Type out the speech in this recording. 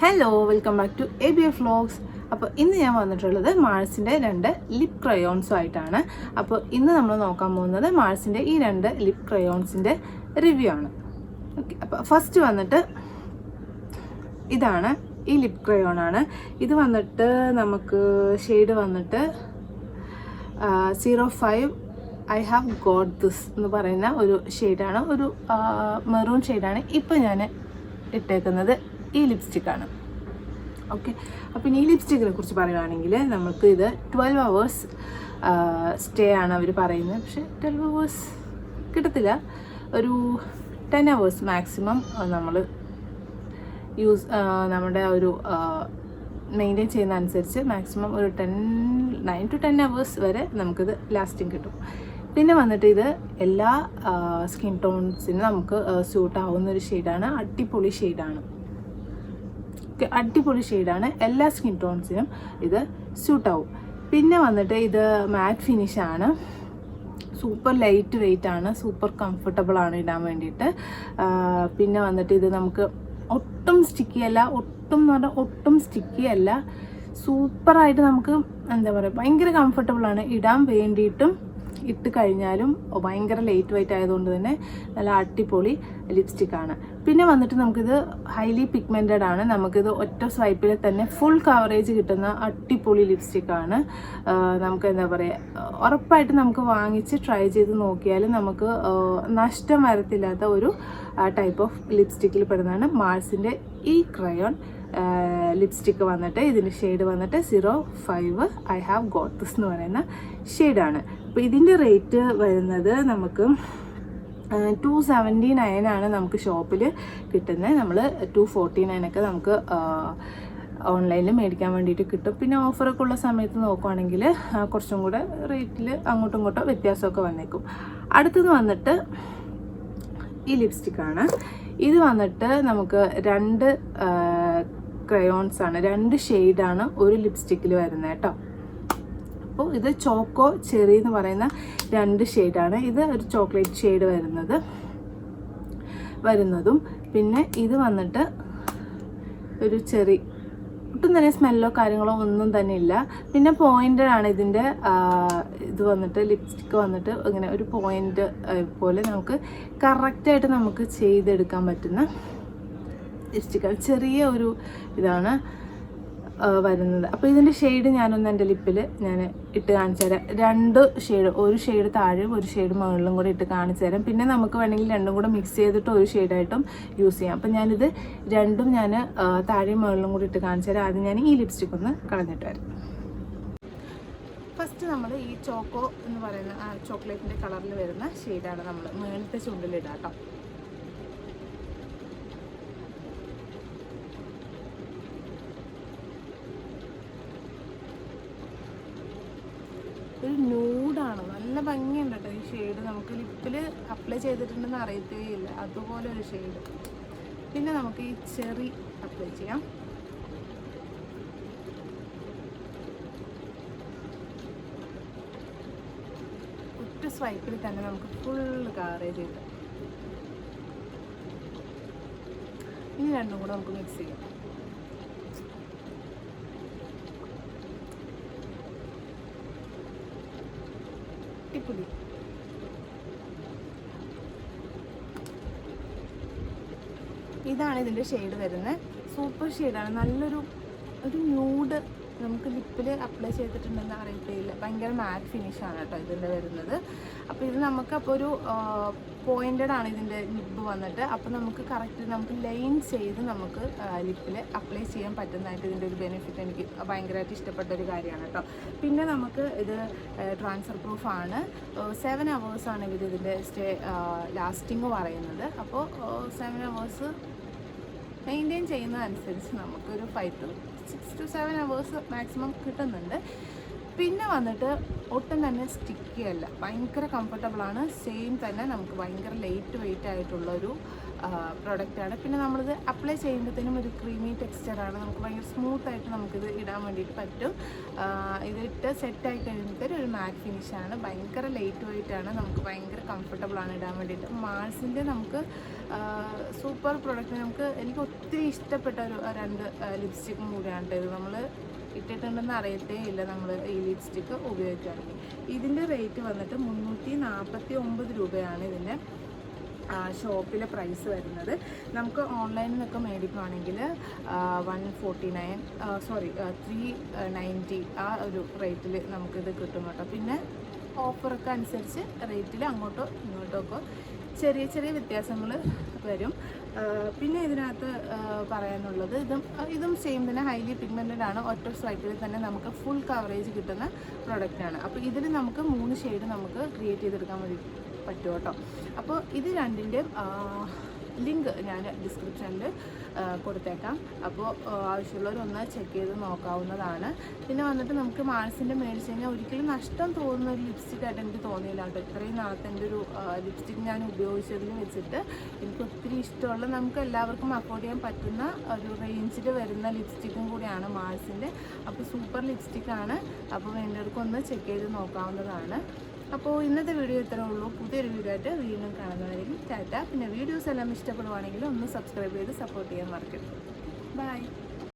Hello welcome back to A B F vlogs അപ്പോൾ ഇന്ന് ഞാൻ വന്നിട്ടുള്ളത് മാഴ്സിന്റെ രണ്ട് ലിപ് ക്രയോൺസും ആയിട്ടാണ്. അപ്പോൾ ഇന്ന് നമ്മൾ നോക്കാൻ പോകുന്നത് മാഴ്സിന്റെ ഈ രണ്ട് ലിപ് ക്രയോൺസിന്റെ റിവ്യൂ ആണ്. ഓക്കെ അപ്പോൾ ഫസ്റ്റ് വന്നിട്ട് ഇതാണ് ഈ ലിപ് ക്രയോൺ ആണ്. ഇത് വന്നിട്ട് നമുക്ക് ഷെയ്ഡ് വന്നിട്ട് zero five I have got this എന്ന് പറയുന്ന ഒരു ഷെയ്ഡാണ് ഒരു മെറൂൺ ഷെയ്ഡാണ് ഇപ്പോൾ ഞാൻ ഇട്ടേക്കുന്നത്. ഈ ലിപ്സ്റ്റിക്കാണ് ഓക്കെ അപ്പം ഈ ലിപ്സ്റ്റിക്കിനെ കുറിച്ച് പറയുകയാണെങ്കിൽ നമുക്ക് ഇത് ട്വൽവ് അവേഴ്സ് സ്റ്റേ ആണ് അവർ പറയുന്നത്. പക്ഷേ ട്വൽവ് അവേഴ്സ് കിട്ടത്തില്ല. ഒരു ടെൻ അവേഴ്സ് മാക്സിമം നമ്മൾ യൂസ് നമ്മുടെ ഒരു മെയിന്റെയിൻ ചെയ്യുന്ന അനുസരിച്ച് മാക്സിമം ഒരു ten nine to ten hours വരെ നമുക്കിത് ലാസ്റ്റിംഗ് കിട്ടും. പിന്നെ വന്നിട്ട് ഇത് എല്ലാ സ്കിൻ ടോൺസിനും നമുക്ക് സ്യൂട്ട് ആവുന്ന ഒരു ഷെയ്ഡാണ് അടിപൊളി ഷെയ്ഡാണ് അടിപൊളി ഷെയ്ഡാണ് എല്ലാ സ്കിൻ ടോൺസിനും ഇത് സ്യൂട്ടാവും പിന്നെ വന്നിട്ട് ഇത് മാറ്റ് ഫിനിഷാണ് സൂപ്പർ ലൈറ്റ് വെയിറ്റ് ആണ്. സൂപ്പർ കംഫർട്ടബിൾ ആണ് ഇടാൻ വേണ്ടിയിട്ട്. പിന്നെ വന്നിട്ട് ഇത് നമുക്ക് ഒട്ടും സ്റ്റിക്കി അല്ല. ഒട്ടും എന്ന് പറഞ്ഞാൽ ഒട്ടും സ്റ്റിക്കി അല്ല. സൂപ്പറായിട്ട് നമുക്ക് എന്താ പറയുക ഭയങ്കര കംഫർട്ടബിളാണ് ഇടാൻ വേണ്ടിയിട്ടും ഇട്ട് കഴിഞ്ഞാലും ഭയങ്കര ലൈറ്റ് വെയിറ്റ് ആയതുകൊണ്ട് തന്നെ നല്ല അടിപൊളി ലിപ്സ്റ്റിക്കാണ് പിന്നെ വന്നിട്ട് നമുക്കിത് ഹൈലി പിഗ്മെന്റഡ് ആണ്. നമുക്കിത് ഒറ്റ സ്വൈപ്പിൽ തന്നെ ഫുൾ കവറേജ് കിട്ടുന്ന അടിപൊളി ലിപ്സ്റ്റിക്കാണ് നമുക്ക് എന്താ പറയുക ഉറപ്പായിട്ട് നമുക്ക് വാങ്ങിച്ച് ട്രൈ ചെയ്ത് നോക്കിയാൽ നമുക്ക് നഷ്ടം വരത്തില്ലാത്ത ഒരു ടൈപ്പ് ഓഫ് ലിപ്സ്റ്റിക്കിൽ പെടുന്നതാണ് മാൾസിന്റെ ഈ ക്രയോൺ ലിപ്സ്റ്റിക്ക് വന്നിട്ട് ഇതിന്റെ ഷെയ്ഡ് വന്നിട്ട് zero five I have got this എന്ന് പറയുന്ന ഷെയ്ഡാണ് അപ്പോൾ ഇതിന്റെ റേറ്റ് വരുന്നത് നമുക്ക് ടു സെവന്റി നയനാണ് നമുക്ക് ഷോപ്പിൽ കിട്ടുന്നത് നമ്മൾ ടു ഫോർട്ടി നയനൊക്കെ നമുക്ക് ഓൺലൈനിൽ മേടിക്കാൻ വേണ്ടിയിട്ട് കിട്ടും. പിന്നെ ഓഫറൊക്കെ ഉള്ള സമയത്ത് നോക്കുവാണെങ്കിൽ കുറച്ചും കൂടെ റേറ്റിൽ അങ്ങോട്ടും ഇങ്ങോട്ടും വ്യത്യാസമൊക്കെ വന്നേക്കും. അടുത്തത് വന്നിട്ട് ഈ ലിപ്സ്റ്റിക്കാണ് ഇത് വന്നിട്ട് നമുക്ക് രണ്ട് ക്രയോൺസ് ആണ്. രണ്ട് ഷെയ്ഡാണ് ഒരു ലിപ്സ്റ്റിക്കിൽ വരുന്നത് കേട്ടോ. അപ്പോൾ ഇത് ചോക്കോ ചെറി എന്ന് പറയുന്ന രണ്ട് ഷെയ്ഡാണ് ഇത് ഒരു ചോക്ലേറ്റ് ഷെയ്ഡ് വരുന്നത്. വരുന്നതും പിന്നെ ഇത് വന്നിട്ട് ഒരു ചെറി ഒട്ടും തന്നെ സ്മെല്ലോ കാര്യങ്ങളോ ഒന്നും തന്നെ ഇല്ല. പിന്നെ പോയിന്റഡ് ആണ് ഇതിന്റെ ഇത് വന്നിട്ട് ലിപ്സ്റ്റിക്ക് വന്നിട്ട് ഇങ്ങനെ ഒരു പോയിന്റ് പോലെ നമുക്ക് കറക്റ്റായിട്ട് നമുക്ക് ചെയ്തെടുക്കാൻ പറ്റുന്ന ലിപ്സ്റ്റിക്കാണ് ചെറിയ ഒരു ഇതാണ് വരുന്നത്. അപ്പോൾ ഇതിന്റെ ഷെയ്ഡ് ഞാനൊന്ന് എന്റെ ലിപ്പിൽ ഞാൻ ഇട്ട് കാണിച്ചു തരാം. രണ്ട് ഷെയ്ഡ് ഒരു ഷെയ്ഡ് താഴെയും ഒരു ഷെയ്ഡ് മുകളിലും കൂടെ ഇട്ട് കാണിച്ചു തരാം. പിന്നെ നമുക്ക് വേണമെങ്കിൽ രണ്ടും കൂടെ മിക്സ് ചെയ്തിട്ട് ഒരു ഷെയ്ഡായിട്ടും യൂസ് ചെയ്യാം. അപ്പോൾ ഞാനിത് രണ്ടും ഞാൻ താഴെയും മുകളിലും കൂടി ഇട്ട് കാണിച്ചു തരാം. ആദ്യം ഞാൻ ഈ ലിപ്സ്റ്റിക് ഒന്ന് കളഞ്ഞിട്ട് വരാം. ഫസ്റ്റ് നമ്മൾ ഈ ചോക്കോ എന്ന് പറയുന്ന ചോക്ലേറ്റിന്റെ കളറിൽ വരുന്ന ഷെയ്ഡാണ് നമ്മൾ മേളത്തെ ചുണ്ടിലിടാം കേട്ടോ ഒരു ന്യൂഡാണ് നല്ല ഭംഗിയുണ്ട് കേട്ടോ ഈ ഷെയ്ഡ് നമുക്ക് ലിപ്പിൽ അപ്ലൈ ചെയ്തിട്ടുണ്ടെന്ന് അറിയത്തേയില്ല. അതുപോലെ ഒരു ഷെയ്ഡ് പിന്നെ നമുക്ക് ഈ ചെറി അപ്ലൈ ചെയ്യാം. ഒറ്റ സ്വൈപ്പിൽ തന്നെ നമുക്ക് ഫുൾ കവറേജ് കിട്ടും. ഇനി രണ്ടും കൂടെ നമുക്ക് മിക്സ് ചെയ്യാം അടിപൊളി ഇതാണ് ഇതിന്റെ ഷെയ്ഡ് വരുന്നത് സൂപ്പർ ഷെയ്ഡാണ് നല്ലൊരു ഒരു ന്യൂഡ് നമുക്ക് ലിപ്പിൽ അപ്ലൈ ചെയ്തിട്ടുണ്ടെന്ന് അറിയത്തില്ല. ഭയങ്കര മാറ്റ് ഫിനിഷാണ് കേട്ടോ ഇതിന്റെ വരുന്നത്. അപ്പോൾ ഇത് നമുക്ക് അപ്പോൾ ഒരു പോയിന്റഡ് ആണ് ഇതിന്റെ ലിപ്പ് വന്നിട്ട്. അപ്പോൾ നമുക്ക് കറക്റ്റ് നമുക്ക് ലൈൻ ചെയ്ത് നമുക്ക് ലിപ്പിൽ അപ്ലൈ ചെയ്യാൻ പറ്റുന്നതായിട്ട് ഇതിന്റെ ഒരു ബെനിഫിറ്റ് എനിക്ക് ഭയങ്കരമായിട്ട് ഇഷ്ടപ്പെട്ട ഒരു കാര്യമാണ് കേട്ടോ. പിന്നെ നമുക്ക് ഇത് ട്രാൻസ്ഫർ പ്രൂഫാണ് സെവൻ അവേഴ്സാണ് ഇവർ ഇതിന്റെ സ്റ്റേ ലാസ്റ്റിംഗ് പറയുന്നത്. അപ്പോൾ സെവൻ അവേഴ്സ് മെയിന്റെയിൻ ചെയ്യുന്നതനുസരിച്ച് നമുക്കൊരു five six to seven hours maximum കിട്ടുന്നുണ്ട്. പിന്നെ വന്നിട്ട് ഒട്ടും തന്നെ സ്റ്റിക്കിയല്ല ഭയങ്കര കംഫർട്ടബിളാണ് സെയിം തന്നെ നമുക്ക് ഭയങ്കര ലൈറ്റ് വെയിറ്റ് ആയിട്ടുള്ളൊരു പ്രൊഡക്റ്റാണ് പിന്നെ നമ്മളിത് അപ്ലൈ ചെയ്യുമ്പോഴത്തേനും ഒരു ക്രീമി ടെക്സ്ചറാണ് നമുക്ക് ഭയങ്കര സ്മൂത്തായിട്ട് നമുക്കിത് ഇടാൻ വേണ്ടിയിട്ട് പറ്റും. ഇതിട്ട് സെറ്റായി കഴിയുമ്പോഴത്തേനും ഒരു മാറ്റ് ഫിനിഷാണ് ഭയങ്കര ലൈറ്റ് വെയിറ്റാണ് നമുക്ക് ഭയങ്കര കംഫർട്ടബിളാണ് ഇടാൻ വേണ്ടിയിട്ട്. മാൾസിന്റെ നമുക്ക് സൂപ്പർ പ്രൊഡക്റ്റ് നമുക്ക് എനിക്ക് ഒത്തിരി ഇഷ്ടപ്പെട്ട ഒരു രണ്ട് ലിപ്സ്റ്റിക്കും കൂടിയാണ് ഇത്. നമ്മൾ ഇട്ടിട്ടുണ്ടെന്ന് അറിയത്തേ ഇല്ല നമ്മൾ ഈ ലിപ്സ്റ്റിക്ക് ഉപയോഗിക്കുകയാണെങ്കിൽ ഇതിന്റെ റേറ്റ് വന്നിട്ട് മുന്നൂറ്റി നാൽപ്പത്തി ഒമ്പത് രൂപയാണ് ഇതിന്റെ ഷോപ്പിലെ പ്രൈസ് വരുന്നത്. നമുക്ക് ഓൺലൈനിൽ നിന്നൊക്കെ മേടിക്കുകയാണെങ്കിൽ one forty nine sorry three ninety ആ ഒരു റേറ്റിൽ നമുക്കിത് കിട്ടും കേട്ടോ. പിന്നെ ഓഫറൊക്കെ അനുസരിച്ച് റേറ്റിൽ അങ്ങോട്ടോ ഇങ്ങോട്ടോ ഒക്കെ ചെറിയ ചെറിയ വ്യത്യാസങ്ങൾ വരും. പിന്നെ ഇതിനകത്ത് പറയാനുള്ളത് ഇതും ഇതും സെയിം തന്നെ ഹൈലി പിഗ്മെന്റഡ് ആണ്. ഒറ്റ സ്വൈപ്പിൽ തന്നെ നമുക്ക് ഫുൾ കവറേജ് കിട്ടുന്ന പ്രൊഡക്റ്റാണ് അപ്പോൾ ഇതിൽ നമുക്ക് മൂന്ന് ഷെയ്ഡ് നമുക്ക് ക്രിയേറ്റ് ചെയ്തെടുക്കാൻ വേണ്ടി പറ്റും കേട്ടോ. അപ്പോൾ ഇത് രണ്ടിന്റെയും ലിങ്ക് ഞാൻ ഡിസ്ക്രിപ്ഷനിൽ കൊടുത്തേക്കാം. അപ്പോൾ ആവശ്യമുള്ളവരൊന്ന് ചെക്ക് ചെയ്ത് നോക്കാവുന്നതാണ്. പിന്നെ വന്നിട്ട് നമുക്ക് മാനസിന്റെ മേടിച്ച് കഴിഞ്ഞാൽ ഒരിക്കലും നഷ്ടം തോന്നുന്ന ഒരു ലിപ്സ്റ്റിക് ആയിട്ട് എനിക്ക് തോന്നിയില്ല കേട്ടോ. ഇത്രയും നാളത്തെ എന്റെ ഒരു ലിപ്സ്റ്റിക് ഞാൻ ഉപയോഗിച്ചതിൽ വെച്ചിട്ട് എനിക്ക് ഒത്തിരി ഇഷ്ടമുള്ള നമുക്ക് എല്ലാവർക്കും അഫോർഡ് ചെയ്യാൻ പറ്റുന്ന ഒരു റേഞ്ചിൽ വരുന്ന ലിപ്സ്റ്റിക്കും കൂടിയാണ് മാൾസിന്റെ അപ്പോൾ സൂപ്പർ ലിപ്സ്റ്റിക്കാണ് അപ്പോൾ വേണ്ടവർക്കൊന്ന് ചെക്ക് ചെയ്ത് നോക്കാവുന്നതാണ്. അപ്പോൾ ഇന്നത്തെ വീഡിയോ ഇത്രേ ഉള്ളൂ. പുതിയൊരു വീഡിയോ ആയിട്ട് വീണ്ടും കാണുന്നതായിരിക്കും ടാറ്റ. പിന്നെ വീഡിയോസ് എല്ലാം ഇഷ്ടപ്പെടുവാണെങ്കിൽ ഒന്ന് സബ്സ്ക്രൈബ് ചെയ്ത് സപ്പോർട്ട് ചെയ്യാൻ മറക്കരുത്. ബൈ